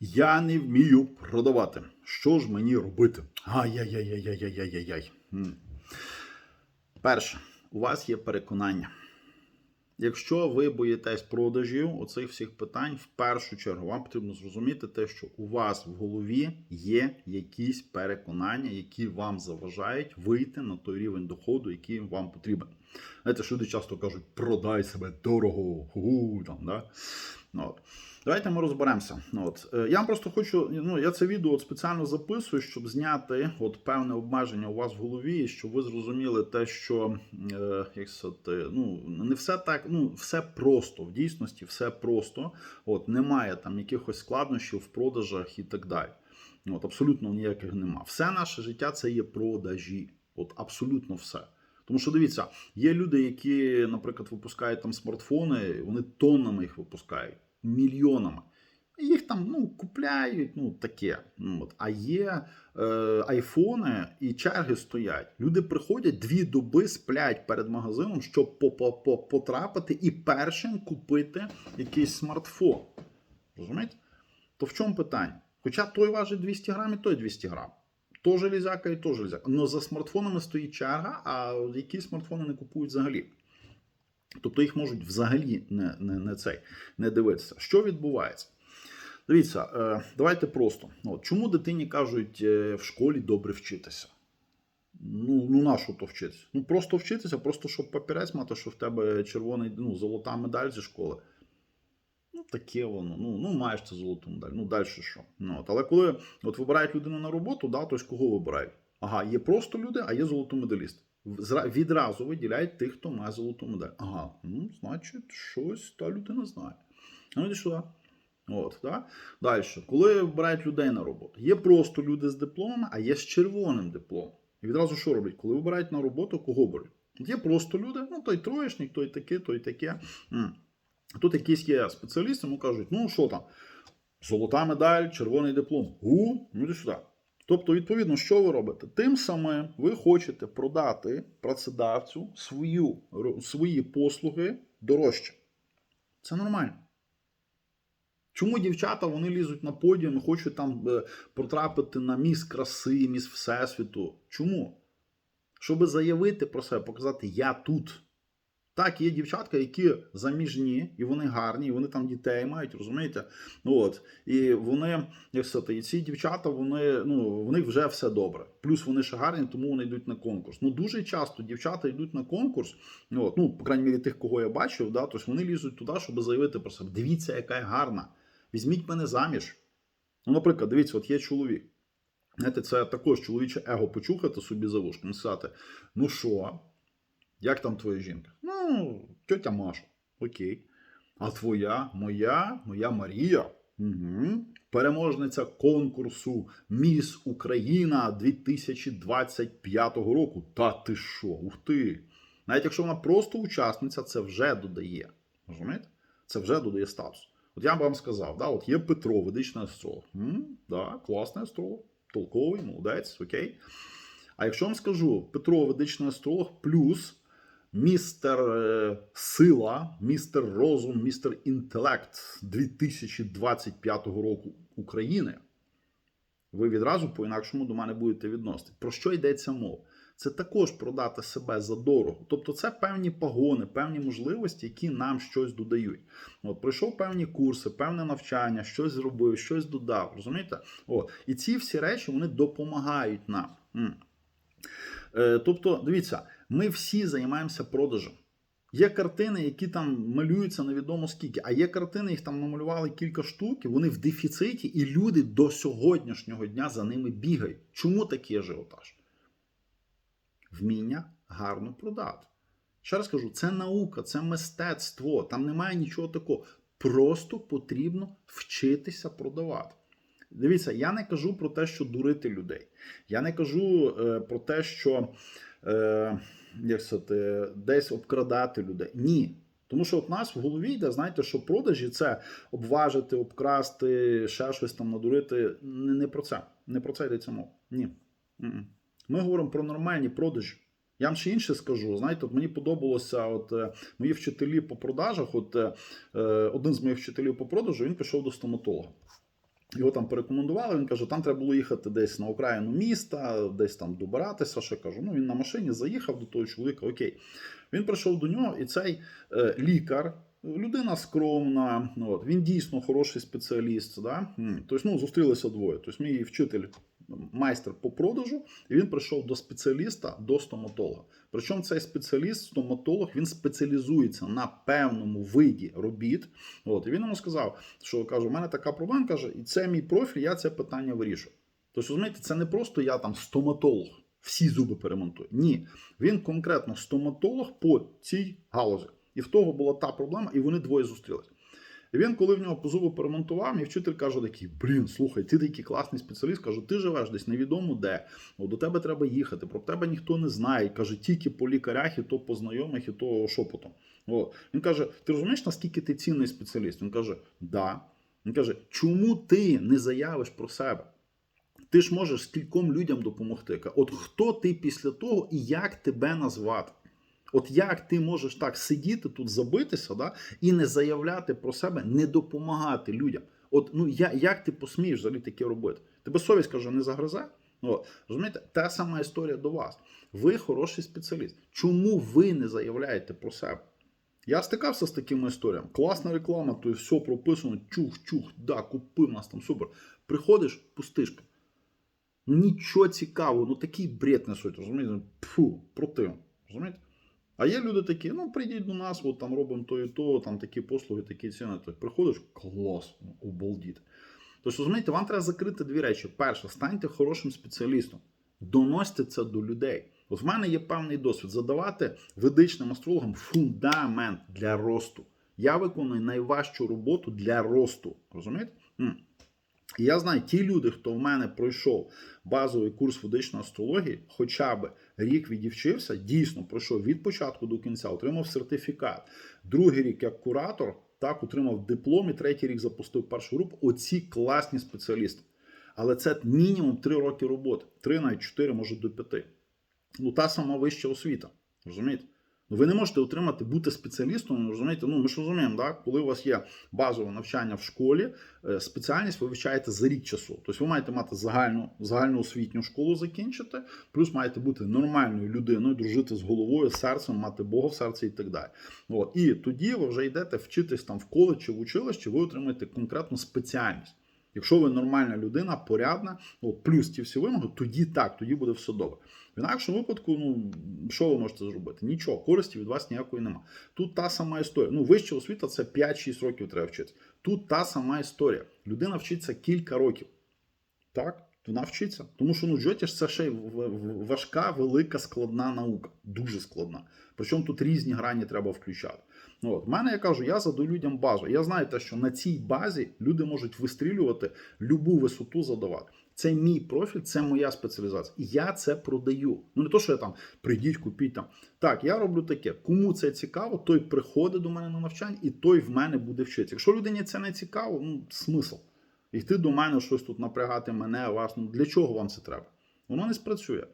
Я не вмію продавати. Що ж мені робити? Ай-яй-яй-яй-яй-яй-яй-яй. Перше, у вас є переконання. Якщо ви боїтесь продажів оцих всіх питань, в першу чергу вам потрібно зрозуміти те, що у вас в голові є якісь переконання, які вам заважають вийти на той рівень доходу, який вам потрібен. Знаєте, що люди часто кажуть, продай себе дорого, ху, там, да? Ну, от. Давайте ми розберемося. Ну, от. е, Я вам просто хочу, ну, я це відео от спеціально записую, щоб зняти от певне обмеження у вас в голові, щоб ви зрозуміли те, що е, як сказати, ну, не все так, ну, все просто, в дійсності все просто. От, немає там якихось складнощів в продажах і так далі. От, абсолютно ніяких нема. Все наше життя це є продажі. От абсолютно все. Тому що дивіться, є люди, які, наприклад, випускають там смартфони, вони тоннами їх випускають, мільйонами. Їх там ну, купляють, ну таке. Ну, от. А є е, айфони і черги стоять. Люди приходять дві доби сплять перед магазином, щоб по- по- по- потрапити і першим купити якийсь смартфон. Розумієте? То в чому питання? Хоча той важить 200 грам, і той 200 грам. То железяка і то железяка. Но за смартфонами стоїть черга, а які смартфони не купують взагалі. Тобто їх можуть взагалі не, не, не, цей, не дивитися. Що відбувається? Дивіться, е, давайте просто. От, чому дитині кажуть е, в школі добре вчитися? Ну, ну на що то вчитися? Ну просто вчитися, просто щоб папірець мати, що в тебе червоний, ну, золота медаль зі школи. Таке воно. Ну, ну маєш це золоту медаль. Ну, далі що? Ну, от. Але коли от вибирають людину на роботу, да, то кого вибирають? Ага, є просто люди, а є золотомедаліст. Зра- Відразу виділяють тих, хто має золоту медаль. Ага, ну, значить, щось та людина знає. Ну, сюди. От, да? Далі, коли вибирають людей на роботу, є просто люди з дипломами, а є з червоним дипломом. І відразу що роблять? Коли вибирають на роботу, кого беруть? Є просто люди, ну той троєшник, той таке, той таке. Тут якісь є спеціалісти, йому кажуть, ну що там, золота медаль, червоний диплом. У, ну іди сюди. Тобто, відповідно, що ви робите? Тим самим ви хочете продати працедавцю свою, свої послуги дорожче. Це нормально. Чому дівчата вони лізуть на подіум і хочуть там е, потрапити на міс краси, міс Всесвіту? Чому? Щоб заявити про себе, показати я тут. Так, є дівчатка, які заміжні, і вони гарні, і вони там дітей мають, розумієте? Ну, От. І вони, як сказати, і ці дівчата, вони, ну, в них вже все добре. Плюс вони ще гарні, тому вони йдуть на конкурс. Ну, дуже часто дівчата йдуть на конкурс, ну, от, ну, по крайній мірі, тих, кого я бачив, да, тобто вони лізуть туди, щоб заявити про себе. Дивіться, яка я гарна. Візьміть мене заміж. Ну, наприклад, дивіться, от є чоловік. Знаєте, це також чоловіче его почухати собі за вушком сказати: ну що, як там твоя жінка? Ну, тьотя Маша. Окей. А твоя, моя, моя Марія. Угу. Переможниця конкурсу Міс Україна 2025 року. Та ти що? Ух ти! Навіть якщо вона просто учасниця, це вже додає. Розумієте? Це вже додає статус. От я б вам сказав, да, от є Петро, ведичний астролог. М, да, класний астролог, толковий, молодець, окей. А якщо вам скажу Петро, ведичний астролог, плюс містер е, сила, містер розум, містер інтелект 2025 року України, ви відразу по-інакшому до мене будете відносити. Про що йдеться мова? Це також продати себе за дорого. Тобто це певні погони, певні можливості, які нам щось додають. От пройшов певні курси, певне навчання, щось зробив, щось додав. Розумієте? От. І ці всі речі вони допомагають нам. Е, тобто, дивіться, ми всі займаємося продажем. Є картини, які там малюються невідомо скільки, а є картини, їх там намалювали кілька штук, вони в дефіциті, і люди до сьогоднішнього дня за ними бігають. Чому такий ажіотаж? Вміння гарно продати. Ще раз кажу, це наука, це мистецтво, там немає нічого такого. Просто потрібно вчитися продавати. Дивіться, я не кажу про те, що дурити людей. Я не кажу е, про те, що е, як сказати, десь обкрадати людей. Ні. Тому що от нас в голові йде, знаєте, що продажі це обважити, обкрасти, ще щось там надурити. Не, не про це. Не про це йдеться мова. Ні. Ми говоримо про нормальні продажі. Я вам ще інше скажу. Знаєте, от мені подобалося, от е, мої вчителі по продажах. От е, е, один з моїх вчителів по продажу він пішов до стоматолога. Його там порекомендували. Він каже, там треба було їхати десь на окраїну міста, десь там добиратися. Ще кажу. Ну він на машині заїхав до того чоловіка. Окей. Він прийшов до нього, і цей е, лікар, людина скромна. От, він дійсно хороший спеціаліст. Да? Тобто, ну, зустрілися двоє. Тобто, мій вчитель, майстер по продажу, і він прийшов до спеціаліста, до стоматолога. Причому цей спеціаліст, стоматолог, він спеціалізується на певному виді робіт. От, і він йому сказав, що каже, у мене така проблема, каже, і це мій профіль, я це питання вирішую. Тобто, розумієте, це не просто я там стоматолог, всі зуби перемонтую. Ні, він конкретно стоматолог по цій галузі. І в того була та проблема, і вони двоє зустрілися. І він, коли в нього по зубу перемонтував, мій вчитель каже такий: блін, слухай, ти такий класний спеціаліст. Кажу, ти живеш десь невідомо де. О, до тебе треба їхати. Про тебе ніхто не знає. Каже, тільки по лікарях, і то по знайомих, і то шепотом. О. Він каже: ти розумієш, наскільки ти цінний спеціаліст? Він каже, да. Він каже, чому ти не заявиш про себе? Ти ж можеш скільком людям допомогти. От хто ти після того і як тебе назвати? От як ти можеш так сидіти тут, забитися, да, і не заявляти про себе, не допомагати людям? От ну я, як ти посмієш взагалі таке робити? Тебе совість каже, не загризе? От, розумієте, та сама історія до вас. Ви хороший спеціаліст. Чому ви не заявляєте про себе? Я стикався з такими історіями. Класна реклама, то все прописано, чух-чух, да, купи нас там супер. Приходиш, пустишка. Ну нічого цікавого, ну такий бред несуть, розумієте? Фу, противно. Розумієте? А є люди такі, ну прийдіть до нас, от там робимо то і то, там такі послуги, такі ціни. То приходиш, клас, ну, обалдіти. Тобто, розумієте, вам треба закрити дві речі. Перше, станьте хорошим спеціалістом, доносьте це до людей. От в мене є певний досвід задавати ведичним астрологам фундамент для росту. Я виконую найважчу роботу для росту. Розумієте? І я знаю, ті люди, хто в мене пройшов базовий курс ведичної астрології, хоча б рік відівчився, дійсно пройшов від початку до кінця, отримав сертифікат. Другий рік як куратор, так отримав диплом і третій рік запустив першу групу. Оці класні спеціалісти. Але це мінімум 3 роки роботи, 3 навіть 4, може до 5. Ну, та сама вища освіта. Розумієте? Ну, ви не можете отримати бути спеціалістом, розумієте? Ну, ми ж розуміємо, да? коли у вас є базове навчання в школі, е, спеціальність ви вивчаєте за рік часу. Тобто ви маєте мати загальну, загальну освітню школу закінчити, плюс маєте бути нормальною людиною, дружити з головою, серцем, мати Бога в серці і так далі. От. І тоді ви вже йдете вчитись там в коледжі, в училищі, ви отримаєте конкретну спеціальність. Якщо ви нормальна людина, порядна, от, плюс ті всі вимоги, тоді так, тоді буде все добре. В інакшому випадку, ну що ви можете зробити? Нічого, користі від вас ніякої нема. Тут та сама історія. Ну, вища освіта це 5-6 років треба вчитися. Тут та сама історія. Людина вчиться кілька років. Так, вона вчиться. Тому що ну, джотіш це ще й важка, велика, складна наука. Дуже складна. Причому тут різні грані треба включати. От, в мене я кажу, я задаю людям базу. Я знаю те, що на цій базі люди можуть вистрілювати любу висоту задавати. Це мій профіль, це моя спеціалізація. І я це продаю. Ну не то, що я там прийдіть, купіть там. Так, я роблю таке. Кому це цікаво, той приходить до мене на навчання, і той в мене буде вчитися. Якщо людині це не цікаво, ну смисл. Йти до мене щось тут напрягати мене, вас. Ну для чого вам це треба? Воно не спрацює.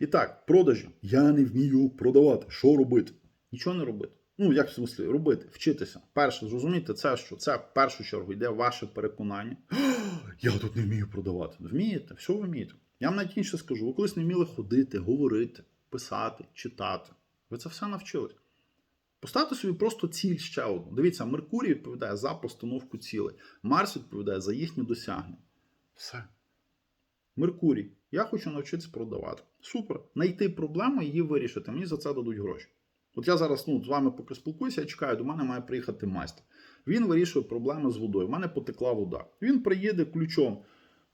І так, продажі. Я не вмію продавати. Що робити? Нічого не робити. Ну, як в смислі, робити, вчитися. Перше, зрозумійте, це що? Це в першу чергу йде ваше переконання. Я тут не вмію продавати. Вмієте, все ви вмієте. Я вам навіть інше скажу. Ви колись не вміли ходити, говорити, писати, читати. Ви це все навчились. Поставте собі просто ціль ще одну. Дивіться, Меркурій відповідає за постановку цілей, Марс відповідає за їхнє досягнення. Все. Меркурій. Я хочу навчитися продавати. Супер. Найти проблему і її вирішити. Мені за це дадуть гроші. От я зараз ну, з вами поки спілкуюся, я чекаю, до мене має приїхати майстер. Він вирішує проблеми з водою. У мене потекла вода. Він приїде ключом,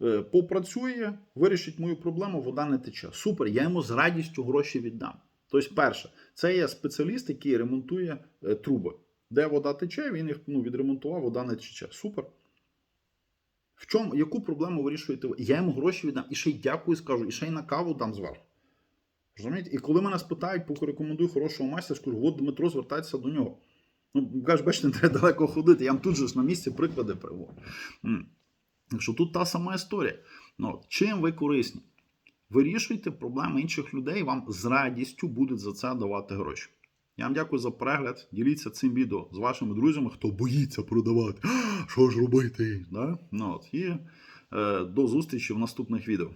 е, попрацює, вирішить мою проблему, вода не тече. Супер, я йому з радістю гроші віддам. Тобто, перше, це є спеціаліст, який ремонтує е, труби. Де вода тече, він їх ну, відремонтував, вода не тече. Супер. В чому, яку проблему вирішуєте ви? Я йому гроші віддам, і ще й дякую скажу, і ще й на каву дам зверху. Розумієте? І коли мене спитають, поки рекомендую хорошого майстра, скажу, от Дмитро, звертайтеся до нього. Ну, кажеш, бачите, не треба далеко ходити. Я вам тут же на місці приклади приводжу. Що тут та сама історія. Ну, чим ви корисні? Вирішуйте проблеми інших людей, вам з радістю будуть за це давати гроші. Я вам дякую за перегляд. Діліться цим відео з вашими друзями, хто боїться продавати. Що ж робити? Да? Ну, от. І е, до зустрічі в наступних відео.